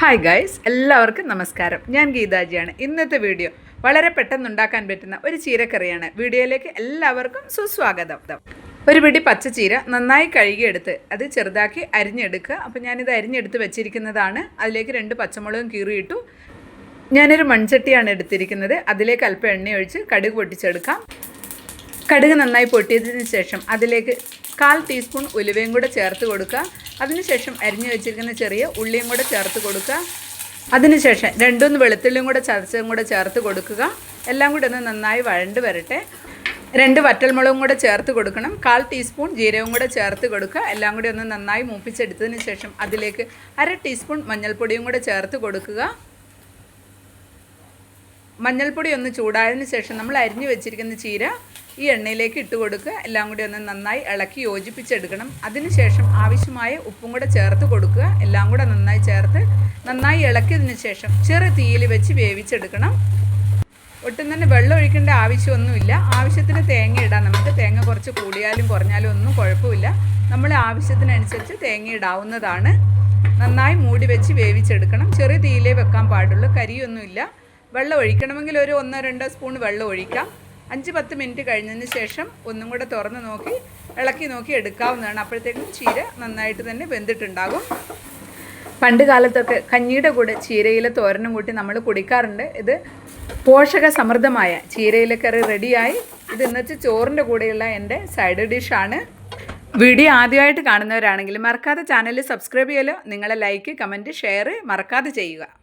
Hi guys എല്ലാവർക്കും നമസ്കാരം. ഞാൻ ഗീതാജിയാണ്. ഇന്നത്തെ വീഡിയോ വളരെ പെട്ടെന്ന് ഉണ്ടാക്കാൻ പറ്റുന്ന ഒരു ചീരക്കറിയാണ്. വീഡിയോയിലേക്ക് എല്ലാവർക്കും സുസ്വാഗതം. ഒരു പിടി പച്ചച്ചീര നന്നായി കഴുകിയെടുത്ത് അത് ചെറുതാക്കി അരിഞ്ഞെടുക്കുക. അപ്പോൾ ഞാനിത് അരിഞ്ഞെടുത്ത് വെച്ചിരിക്കുന്നതാണ്. അതിലേക്ക് രണ്ട് പച്ചമുളകും കീറിയിട്ടു ഞാനൊരു മൺചട്ടിയാണ് എടുത്തിരിക്കുന്നത്. അതിലേക്ക് അല്പം എണ്ണ ഒഴിച്ച് കടുക് പൊട്ടിച്ചെടുക്കാം. കടുക് നന്നായി പൊട്ടിയതിന് ശേഷം അതിലേക്ക് കാൽ ടീസ്പൂൺ ഉലുവയും കൂടെ ചേർത്ത് കൊടുക്കുക. അതിനുശേഷം അരിഞ്ഞു വെച്ചിരിക്കുന്ന ചെറിയ ഉള്ളിയും കൂടെ ചേർത്ത് കൊടുക്കുക. അതിനുശേഷം രണ്ടൂന്ന് വെളുത്തുള്ളിയും കൂടെ ചതച്ചതും കൂടെ ചേർത്ത് കൊടുക്കുക. എല്ലാം കൂടെ ഒന്ന് നന്നായി വഴണ്ട് വരട്ടെ. രണ്ട് വറ്റൽമുളകും കൂടെ ചേർത്ത് കൊടുക്കണം. കാൽ ടീസ്പൂൺ ജീരകവും കൂടെ ചേർത്ത് കൊടുക്കുക. എല്ലാം കൂടി ഒന്ന് നന്നായി മൂപ്പിച്ചെടുത്തതിന് ശേഷം അതിലേക്ക് അര ടീസ്പൂൺ മഞ്ഞൾപ്പൊടിയും കൂടെ ചേർത്ത് കൊടുക്കുക. മഞ്ഞൾപ്പൊടി ഒന്ന് ചൂടായതിന് ശേഷം നമ്മൾ അരിഞ്ഞു വെച്ചിരിക്കുന്ന ചീര ഈ എണ്ണയിലേക്ക് ഇട്ട് കൊടുക്കുക. എല്ലാം കൂടി ഒന്ന് നന്നായി ഇളക്കി യോജിപ്പിച്ചെടുക്കണം. അതിനുശേഷം ആവശ്യമായ ഉപ്പും കൂടെ ചേർത്ത് കൊടുക്കുക. എല്ലാം കൂടെ നന്നായി ചേർത്ത് നന്നായി ഇളക്കിയതിന് ശേഷം ചെറു തീയിൽ വെച്ച് വേവിച്ചെടുക്കണം. ഒട്ടും തന്നെ വെള്ളം ഒഴിക്കേണ്ട ആവശ്യമൊന്നുമില്ല. ആവശ്യത്തിന് തേങ്ങ ഇടാം. നമുക്ക് തേങ്ങ കുറച്ച് കൂടിയാലും കുറഞ്ഞാലും ഒന്നും കുഴപ്പമില്ല. നമ്മൾ ആവശ്യത്തിനനുസരിച്ച് തേങ്ങ ഇടാവുന്നതാണ്. നന്നായി മൂടി വെച്ച് വേവിച്ചെടുക്കണം. ചെറിയ തീയിലേ വെക്കാൻ പാടുള്ളൂ. കരിയൊന്നുമില്ല. വെള്ളം ഒഴിക്കണമെങ്കിൽ ഒരു ഒന്നോ രണ്ടോ സ്പൂൺ വെള്ളം ഒഴിക്കാം. അഞ്ച് പത്ത് മിനിറ്റ് കഴിഞ്ഞതിന് ശേഷം ഒന്നും കൂടെ തുറന്ന് നോക്കി ഇളക്കി നോക്കി എടുക്കാവുന്നതാണ്. അപ്പോഴത്തേക്കും ചീര നന്നായിട്ട് തന്നെ വെന്തിട്ടുണ്ടാകും. പണ്ട് കാലത്തൊക്കെ കഞ്ഞിയുടെ കൂടെ ചീരയില തോരനും കൂട്ടി നമ്മൾ കുടിക്കാറുണ്ട്. ഇത് പോഷക സമൃദ്ധമായ ചീരയില കറി റെഡിയായി. ഇത് ഇന്നത്തെ ചോറിന്റെ കൂടെയുള്ള എന്റെ സൈഡ് ഡിഷാണ്. വീഡിയോ ആദ്യമായിട്ട് കാണുന്നവരാണെങ്കിൽ മറക്കാതെ ചാനൽ സബ്സ്ക്രൈബ് ചെയ്യലോ നിങ്ങളെ ലൈക്ക് കമന്റ് ഷെയർ മറക്കാതെ ചെയ്യുക.